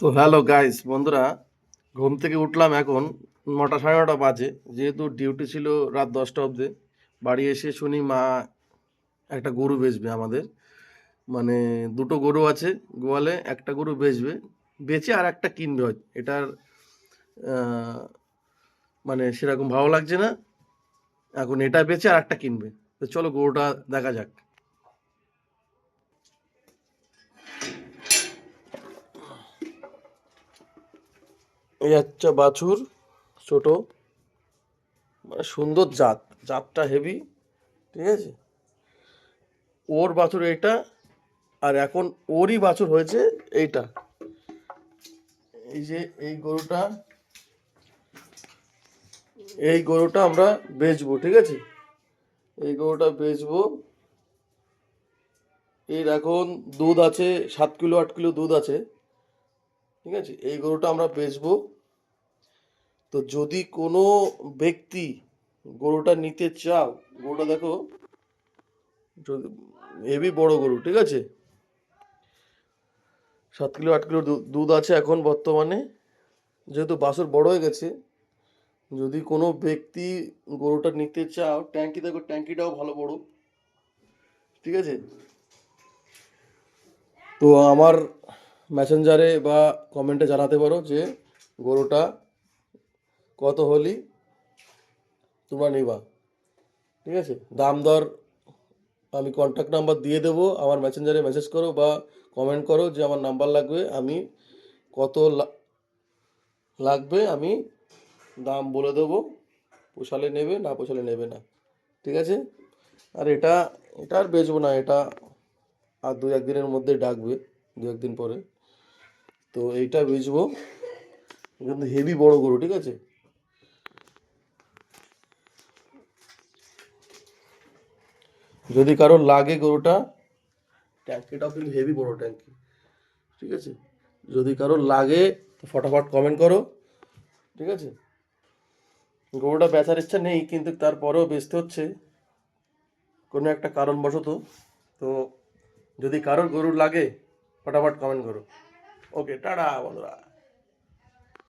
তো hello guys বন্ধুরা, ঘুম থেকে উঠলাম এখন নটা সাড়ে নটা বাজে, যেহেতু ডিউটি ছিল রাত দশটা অবধি। বাড়ি এসে শুনি মা একটা গরু বেচবে আমাদের। মানে দুটো গরু আছে গোয়ালে, একটা গরু বেচবে। বেচে আর একটা কিনবে হয় এটার মানে সেরকম ভালো লাগছে না। এখন এটা বেচে আর একটা কিনবে। তো চলো গরুটা দেখা যাক। এই হচ্ছে বাছুর, ছোট। মানে সুন্দর জাত, জাতটা হেভি, ঠিক আছে? ওর বাছুর এইটা, আর এখন ওরই বাছুর হয়েছে এইটা। এই যে এই গরুটা এই গরুটা আমরা বেচবো, ঠিক আছে? এই গরুটা বেচবো। এর এখন দুধ আছে, সাত কিলো, আট কিলো দুধ আছে। ঠিক আছে? এই গরুটা আমরা বেচবো। তো যদি কোনো ব্যক্তি গরুটা নিতে চাও, গরুটা দেখো, যদি হেভি বড় গরু, ঠিক আছে? সাত কিলো, আট কিলো দুধ আছে এখন বর্তমানে। যেহেতু বাছুর বড় হয়ে গেছে, যদি কোনো ব্যক্তি গরুটা নিতে চাও, ট্যাঙ্কি দেখো, ট্যাঙ্কিটাও ভালো বড়। ঠিক আছে? তো আমার মেসেঞ্জারে বা কমেন্টে জানাতে পারো যে গরুটা কত হলি তোমরা নিবা। ঠিক আছে? দাম দর আমি কন্ট্যাক্ট নাম্বার দিয়ে দেবো, আমার মেসেঞ্জারে মেসেজ করো বা কমেন্ট করো যে আমার নাম্বার লাগবে, আমি কত লাগবে আমি দাম বলে দেবো। পোষালে নেবে, না পোষালে নেবে না। ঠিক আছে? আর এটা এটা আর বেচবো না, এটা আর দু একদিনের মধ্যে ডাকবে দু একদিন পরে। তো এইটা বেচবো। কিন্তু হেভি বড় গরু, ঠিক আছে? যদি কারও লাগে গরুটা, ট্যাঙ্কিটাও কিন্তু হেভি বড় ট্যাঙ্কি, ঠিক আছে? যদি কারও লাগে, তো ফটাফট কমেন্ট করো, ঠিক আছে? গরুটা বেচার ইচ্ছা নেই, কিন্তু তারপরেও বেচতে হচ্ছে। কোনো একটা কারণবশত, তো যদি কারোর গরু লাগে, ফটাফট কমেন্ট করো। ஓகே டாடா வந்துடா